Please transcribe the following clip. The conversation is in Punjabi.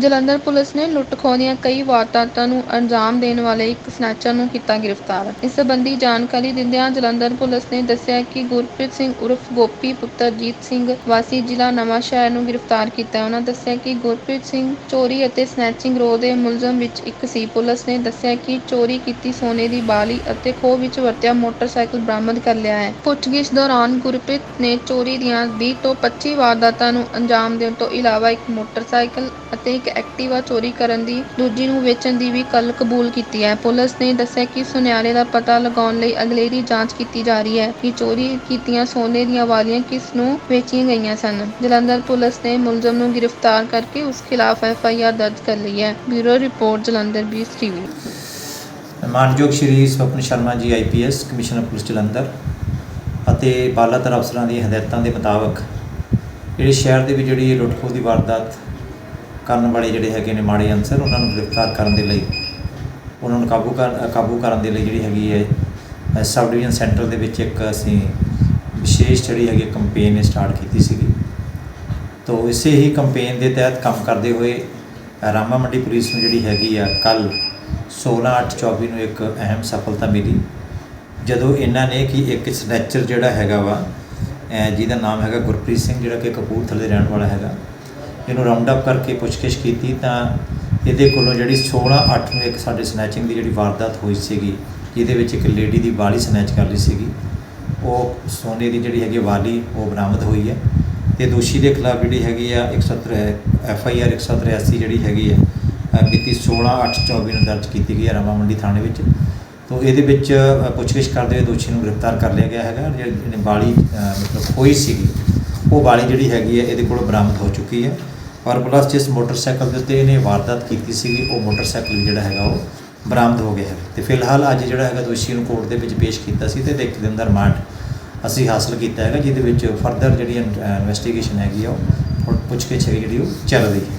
ਜਲੰਧਰ ਪੁਲਿਸ ਨੇ ਲੁੱਟ-ਖੋਹ ਦੀਆਂ ਕਈ ਵਾਰਦਾਤਾਂ ਨੂੰ ਅੰਜਾਮ ਦੇਣ ਵਾਲੇ ਇੱਕ ਸਨੈਚਰ ਨੂੰ ਕੀਤਾ ਗ੍ਰਿਫਤਾਰ। ਇਸ ਸੰਬੰਧੀ ਜਾਣਕਾਰੀ ਦਿੰਦਿਆਂ ਜਲੰਧਰ ਪੁਲਿਸ ਨੇ ਦੱਸਿਆ ਕਿ ਗੁਰਪ੍ਰੀਤ ਸਿੰਘ ਉਰਫ ਗੋਪੀ, ਪੁੱਤਰ ਜੀਤ ਸਿੰਘ ਵਾਸੀ ਜ਼ਿਲ੍ਹਾ ਨਵਾਂਸ਼ਹਿਰ ਨੂੰ ਗ੍ਰਿਫਤਾਰ ਕੀਤਾ ਉਨ੍ਹਾਂ ਦੱਸਿਆ ਕਿ ਗੁਰਪ੍ਰੀਤ ਸਿੰਘ ਚੋਰੀ ਅਤੇ ਸਨੈਚਿੰਗ ਰੋਹ ਦੇ ਮੁਲਜ਼ਮ ਵਿੱਚ ਇੱਕ ਸੀ। ਪੁਲਿਸ ਨੇ ਦੱਸਿਆ ਕਿ ਚੋਰੀ ਕੀਤੀ ਸੋਨੇ ਦੀ ਬਾਲੀ ਅਤੇ ਖੋਹ ਵਿੱਚ ਵਰਤਿਆ ਮੋਟਰਸਾਈਕਲ ਬਰਾਮਦ ਕਰ ਲਿਆ ਹੈ। ਪੁੱਛਗਿੱਛ ਦੌਰਾਨ ਗੁਰਪ੍ਰੀਤ ਨੇ ਚੋਰੀ ਦੀਆਂ ਵੀਹ ਤੋਂ 25 ਵਾਰਦਾਤਾਂ ਨੂੰ ਅੰਜਾਮ ਦੇਣ ਤੋਂ ਇਲਾਵਾ ਇੱਕ ਮੋਟਰਸਾਈਕਲ ਅਤੇ ਇੱਕ ਐਕਟਿਵਾ ਚੋਰੀ ਕਰਨ ਦੀ, ਦੂਜੀ ਨੂੰ ਵੇਚਣ ਦੀ ਵੀ ਗੱਲ ਕਬੂਲ ਕੀਤੀ ਹੈ। ਪੁਲਿਸ ਨੇ ਦੱਸਿਆ ਕਿ ਸੁਨਿਆਰੇ ਦਾ ਪਤਾ ਲਗਾਉਣ ਲਈ ਅਗਲੇਰੀ ਜਾਂਚ ਕੀਤੀ ਜਾ ਰਹੀ ਹੈ ਕਿ ਚੋਰੀ ਕੀਤੀਆਂ ਸੋਨੇ ਦੀਆਂ ਵਾਲੀਆਂ ਕਿਸ ਨੂੰ ਵੇਚੀਆਂ ਗਈਆਂ ਸਨ। ਜਲੰਧਰ ਪੁਲਿਸ ਨੇ ਮੁਲਜ਼ਮ ਨੂੰ ਗ੍ਰਿਫਤਾਰ ਕਰਕੇ ਉਸ ਖਿਲਾਫ ਐਫ ਆਈ ਆਰ ਦਰਜ ਕਰ ਲਈ ਹੈ। ਬਿਊਰੋ ਰਿਪੋਰਟ, ਜਲੰਧਰ ਬੀਸ ਟੀਵੀ। ਮਾਨਯੋਗ Shri Swapan Sharma ji IPS commissioner police Jalandhar ਅਤੇ ਬਾਲਾਤਰ ਅਫਸਰਾਂ ਦੀਆਂ ਹਦਾਇਤਾਂ ਦੇ ਮੁਤਾਬਕ, ਜਿਹੜੇ ਸ਼ਹਿਰ ਦੇ ਵਿੱਚ ਜਿਹੜੀ ਲੁੱਟਖੋ ਦੀ ਵਾਰਦਾਤ ਕਰਨ ਵਾਲੇ ਜਿਹੜੇ ਹੈਗੇ ਨੇ ਮਾੜੇ ਅਨਸਰ, ਉਹਨਾਂ ਨੂੰ ਗ੍ਰਿਫਤਾਰ ਕਰਨ ਦੇ ਲਈ, ਉਹਨਾਂ ਨੂੰ ਕਾਬੂ ਕਰ, ਕਾਬੂ ਕਰਨ ਦੇ ਲਈ ਜਿਹੜੀ ਹੈਗੀ ਹੈ ਸਬ ਡਿਵੀਜ਼ਨ ਸੈਂਟਰ ਦੇ ਵਿੱਚ ਇੱਕ ਅਸੀਂ ਵਿਸ਼ੇਸ਼ ਜਿਹੜੀ ਹੈਗੀ ਕੰਪੇਨ ਸਟਾਰਟ ਕੀਤੀ ਸੀਗੀ। ਤੋ ਇਸੇ ਹੀ ਕੰਪੇਨ ਦੇ ਤਹਿਤ ਕੰਮ ਕਰਦੇ ਹੋਏ ਰਾਮਾ ਮੰਡੀ ਪੁਲਿਸ ਨੂੰ ਜਿਹੜੀ ਹੈਗੀ ਆ ਕੱਲ 16/8/24 ਨੂੰ ਇੱਕ ਅਹਿਮ ਸਫਲਤਾ ਮਿਲੀ। ਜਦੋਂ ਇਹਨਾਂ ਨੇ ਕਿ ਇੱਕ ਸਨੈਚਰ ਜਿਹੜਾ ਹੈਗਾ ਵਾ ਜਿਹਦਾ ਨਾਮ ਹੈਗਾ ਗੁਰਪ੍ਰੀਤ ਸਿੰਘ, ਜਿਹੜਾ ਕਿ ਕਪੂਰਥਲੇ ਦੇ ਰਹਿਣ ਵਾਲਾ ਹੈਗਾ ਇਹਨੂੰ ਰਾਉਂਡ ਅਪ ਕਰਕੇ ਪੁੱਛਗਿੱਛ ਕੀਤੀ ਤਾਂ ਇਹਦੇ ਕੋਲੋਂ ਜਿਹੜੀ 16/8 ਨੂੰ ਇੱਕ ਸਾਡੇ ਸਨੈਚਿੰਗ ਦੀ ਜਿਹੜੀ ਵਾਰਦਾਤ ਹੋਈ ਸੀਗੀ ਜਿਹਦੇ ਵਿੱਚ ਇੱਕ ਲੇਡੀ ਦੀ ਵਾਲੀ ਸਨੈਚ ਕਰ ਲਈ ਸੀਗੀ ਉਹ ਸੋਨੇ ਦੀ ਜਿਹੜੀ ਹੈਗੀ ਵਾਲੀ ਉਹ ਬਰਾਮਦ ਹੋਈ ਹੈ। ਤੇ ਦੋਸ਼ੀ ਦੇ ਖਿਲਾਫ ਜਿਹੜੀ ਹੈਗੀ ਆ 170 ਐਫ ਆਈ ਆਰ 183 ਜਿਹੜੀ ਹੈਗੀ ਹੈ ਅ, ਮਿਤੀ 16/8/24 ਨੂੰ ਦਰਜ ਕੀਤੀ ਗਈ ਹੈ ਰਾਮਾ ਮੰਡੀ ਥਾਣੇ ਵਿੱਚ। ਤੋਂ ਇਹਦੇ ਵਿੱਚ ਅ, ਪੁੱਛਗਿੱਛ ਕਰਦੇ ਹੋਏ ਦੋਸ਼ੀ ਨੂੰ ਗ੍ਰਿਫਤਾਰ ਕਰ ਲਿਆ ਗਿਆ ਹੈਗਾ ਜਿਹੜੀ ਬਾਲੀ ਮਤਲਬ ਹੋਈ ਸੀਗੀ ਉਹ ਬਾਲੀ ਜਿਹੜੀ ਹੈਗੀ ਹੈ ਇਹਦੇ ਕੋਲੋਂ ਬਰਾਮਦ ਹੋ ਚੁੱਕੀ ਹੈ। ਔਰ ਪਲੱਸ ਜਿਸ ਮੋਟਰਸਾਈਕਲ ਦੇ ਉੱਤੇ ਇਹਨੇ ਵਾਰਦਾਤ ਕੀਤੀ ਸੀਗੀ, ਉਹ ਮੋਟਰਸਾਈਕਲ ਵੀ ਜਿਹੜਾ ਹੈਗਾ ਉਹ ਬਰਾਮਦ ਹੋ ਗਿਆ ਹੈ। ਤੇ ਫਿਲਹਾਲ ਅੱਜ ਜਿਹੜਾ ਹੈਗਾ ਦੋਸ਼ੀ ਨੂੰ ਕੋਰਟ ਦੇ ਵਿੱਚ ਪੇਸ਼ ਕੀਤਾ ਸੀ ਤੇ ਇੱਕ ਦਿਨ ਦਾ ਰਿਮਾਂਡ ਅਸੀਂ ਹਾਸਲ ਕੀਤਾ ਹੈਗਾ, ਜਿਹਦੇ ਵਿੱਚ ਫਰਦਰ ਜਿਹੜੀ ਇਨਵੈਸਟੀਗੇਸ਼ਨ ਹੈਗੀ ਆ, ਉਹ ਪੁੱਛ ਕੇ ਜਿਹੜੀ ਉਹ ਚੱਲ ਰਹੀ ਹੈ।